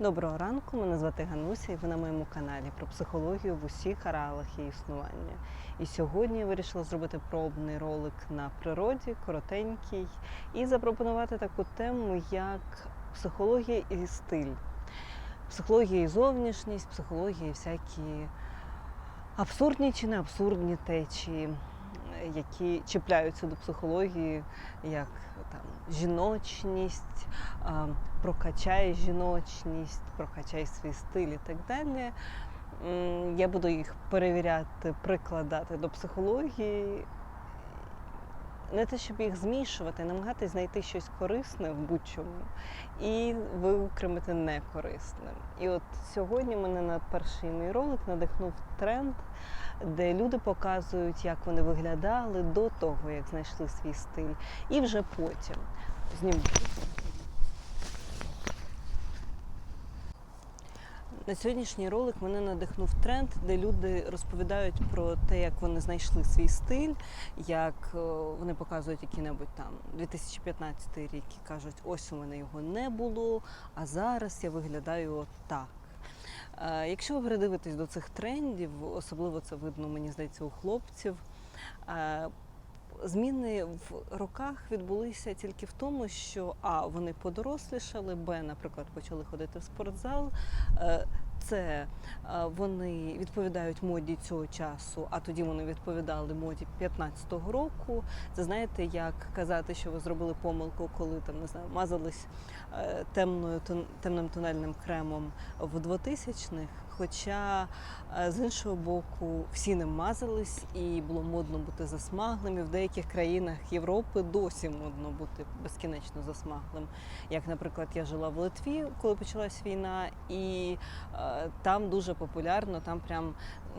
Доброго ранку, мене звати Гануся, і ви на моєму каналі про психологію в усіх ареалах її існування. І сьогодні я вирішила зробити пробний ролик на природі, коротенький, і запропонувати таку тему, як психологія і стиль. Психологія і зовнішність, психологія і всякі абсурдні чи не абсурдні течії, які чіпляються до психології, як там жіночність, прокачай жіночність, прокачай свій стиль і так далі. Я буду їх перевіряти, прикладати до психології. Не те, щоб їх змішувати, намагатись знайти щось корисне в будь-чому і виокремити некорисне. І от сьогодні мене на перший мій ролик надихнув тренд, де люди показують, як вони виглядали до того, як знайшли свій стиль, і вже потім зніму. На сьогоднішній ролик мене надихнув тренд, де люди розповідають про те, як вони знайшли свій стиль, як е, вони показують який-небудь там 2015 рік і кажуть, ось у мене його не було, а зараз я виглядаю от так. Е, Якщо ви придивитесь до цих трендів, особливо це видно, мені здається, у хлопців. Зміни в роках відбулися тільки в тому, що а вони подорослішали, б, наприклад, почали ходити в спортзал. Е, Це е, вони відповідають моді цього часу, а тоді вони відповідали моді 15-го року. Це знаєте, як казати, що ви зробили помилку, коли там не знаю, мазались е, темною темним тональним кремом в 2000-х. Хоча е, з іншого боку всі ним мазались, і було модно бути засмаглим. І в деяких країнах Європи досі модно бути безкінечно засмаглим. Як, наприклад, я жила в Литві, коли почалась війна, і е, там дуже популярно, там прям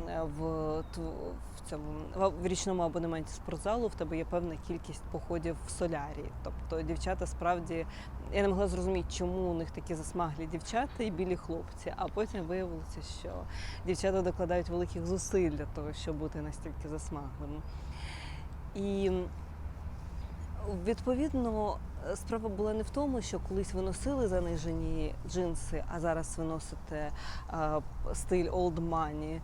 е, в, в цьому в річному абонементі спортзалу в тебе є певна кількість походів в солярі. Тобто дівчата справді я не могла зрозуміти, чому у них такі засмаглі дівчата і білі хлопці. А потім виявилося, що дівчата докладають великих зусиль для того, щоб бути настільки засмаглими. І відповідно справа була не в тому, що колись ви носили занижені джинси, а зараз ви носите стиль old money.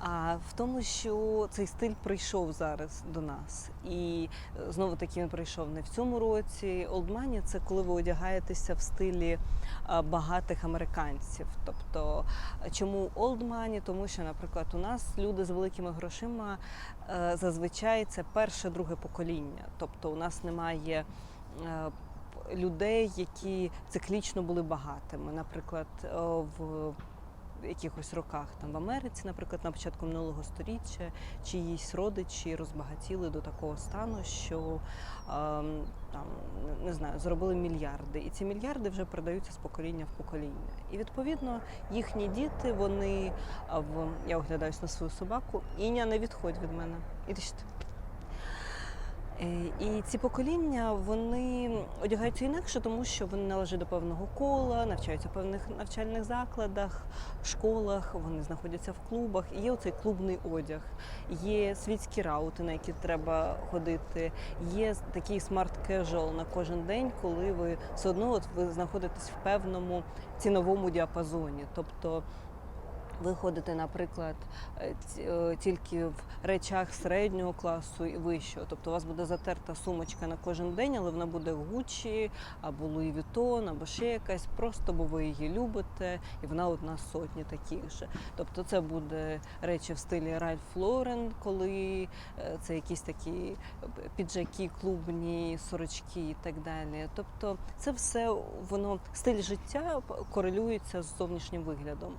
А в тому, що цей стиль прийшов зараз до нас, і е, знову таки він прийшов не в цьому році. Money – це коли ви одягаєтеся в стилі багатих американців. Тобто, е, чому money? Тому що, наприклад, у нас люди з великими грошима е, зазвичай це перше, друге покоління. Тобто, у нас немає. е, Людей, які циклічно були багатими, наприклад, е, в якихось роках там в Америці, наприклад, на початку минулого століття, чиїсь родичі розбагатіли до такого стану, що ем, там не знаю, зробили мільярди, і ці мільярди вже передаються з покоління в покоління. І відповідно їхні діти, вони в я оглядаюсь на свою собаку, Іня не відходь від мене. Іди сюди. Е, І ці покоління вони одягаються інакше, тому що вони належать до певного кола, навчаються в певних навчальних закладах, школах, вони знаходяться в клубах. І є оцей клубний одяг, є світські раути, на які треба ходити. Є такий смарт кежуал на кожен день, коли ви все одно от ви знаходитесь в певному ціновому діапазоні. Тобто ви ходите, наприклад, е, е, тільки в речах середнього класу і вищого. Тобто у вас буде затерта сумочка на кожен день, але вона буде Gucci або Louis Vuitton, або ще якась, просто бо ви її любите, і вона одна сотні таких же. Тобто це буде речі в стилі Ralph Lauren, коли е, це якісь такі піджаки, клубні, сорочки і так далі. Тобто це все воно стиль життя корелюється з зовнішнім виглядом.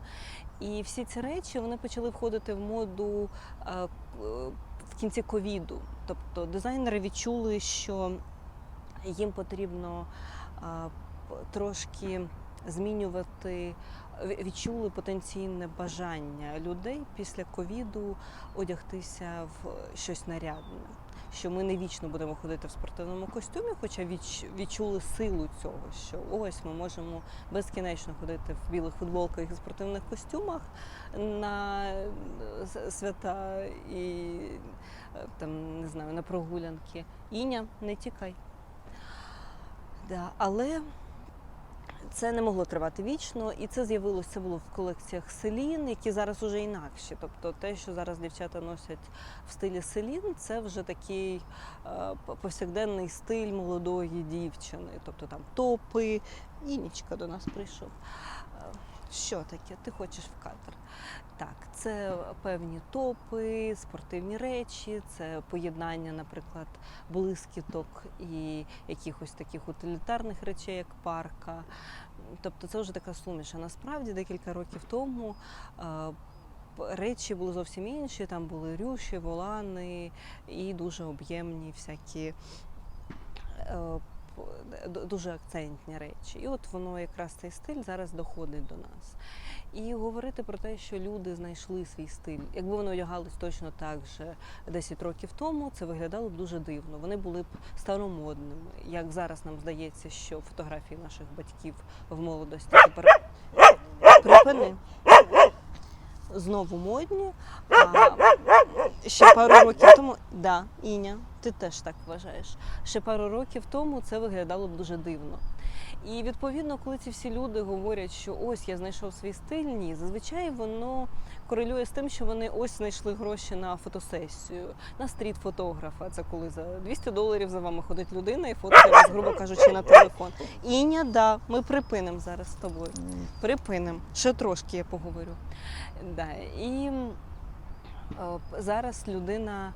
І всі ці речі вони почали входити в моду е, в кінці ковіду. Тобто дизайнери відчули, що їм потрібно е, трошки змінювати, відчули потенційне бажання людей після ковіду одягтися в щось нарядне. Що ми не вічно будемо ходити в спортивному костюмі, хоча відчули силу цього, що ось ми можемо безкінечно ходити в білих футболках і спортивних костюмах на свята і е, там не знаю на прогулянки. Іня, не тікай. Да, але Це не могло тривати вічно, і це з'явилося це було в колекціях селін, які зараз уже інакші. Тобто те, що зараз дівчата носять в стилі селін, це вже такий е, повсякденний стиль молодої дівчини. Тобто там топи, і нічка до нас прийшов. Е, Що таке? Ти хочеш в кадр? Так, це певні топи, спортивні речі, це поєднання, наприклад, блискіток і якихось таких утилітарних речей, як парка. Тобто це вже така суміш. А насправді декілька років тому е, речі були зовсім інші. Там були рюші, волани і дуже об'ємні всякі. Дуже акцентні речі. І от воно якраз цей стиль зараз доходить до нас. І говорити про те, що люди знайшли свій стиль. Якби вони одягались точно так же 10 років тому, це виглядало б дуже дивно. Вони були б старомодними. Як зараз нам здається, що фотографії наших батьків в молодості тепер припини. Знову модні. А ще пару років тому, да, Іня, ти теж так вважаєш. Ще пару років тому це виглядало б дуже дивно. І відповідно, коли ці всі люди говорять, що ось я знайшов свій стиль, ні, зазвичай воно корелює з тим, що вони ось знайшли гроші на фотосесію, на стріт-фотографа. Це коли за 200 доларів за вами ходить людина і фоткає вас, грубо кажучи, на телефон. Іня, да, ми припинимо зараз з тобою. Припинимо. Ще трошки я поговорю. Да. І зараз людина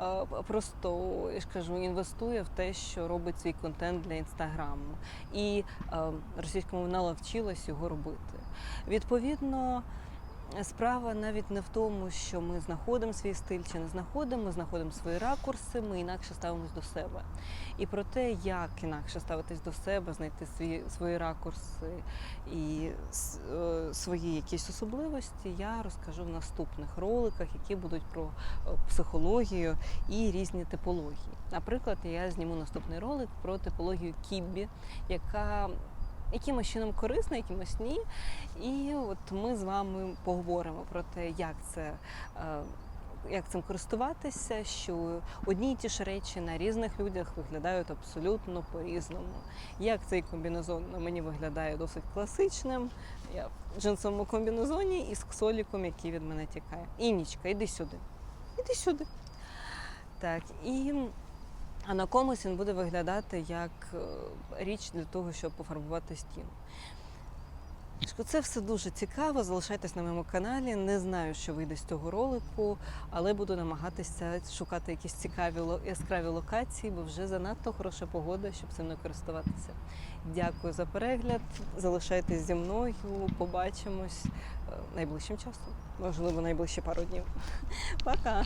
е, просто, я ж кажу, інвестує в те, що робить свій контент для інстаграму. І е, російська мовна навчилась його робити. Відповідно. Справа навіть не в тому, що ми знаходимо свій стиль чи не знаходимо, ми знаходимо свої ракурси, ми інакше ставимось до себе. І про те, як інакше ставитись до себе, знайти свої, свої ракурси і е, свої якісь особливості, я розкажу в наступних роликах, які будуть про е, психологію і різні типології. Наприклад, я зніму наступний ролик про типологію кіббі, яка якимось чином корисна, якимось ні. І от ми з вами поговоримо про те, як це. е, Як цим користуватися, що одні й ті ж речі на різних людях виглядають абсолютно по-різному. Як цей комбінезон на мені виглядає досить класичним. Я в джинсовому комбінезоні і з ксоліком, який від мене тікає. Інічка, іди сюди. Іди сюди. Так, і а на комусь він буде виглядати як е, річ для того, щоб пофарбувати стіну. Це все дуже цікаво. Залишайтесь на моєму каналі. Не знаю, що вийде з цього ролику, але буду намагатися шукати якісь цікаві яскраві локації, бо вже занадто хороша погода, щоб цим не користуватися. Дякую за перегляд. Залишайтесь зі мною. Побачимось е, найближчим часом. Можливо, найближчі пару днів. Пока!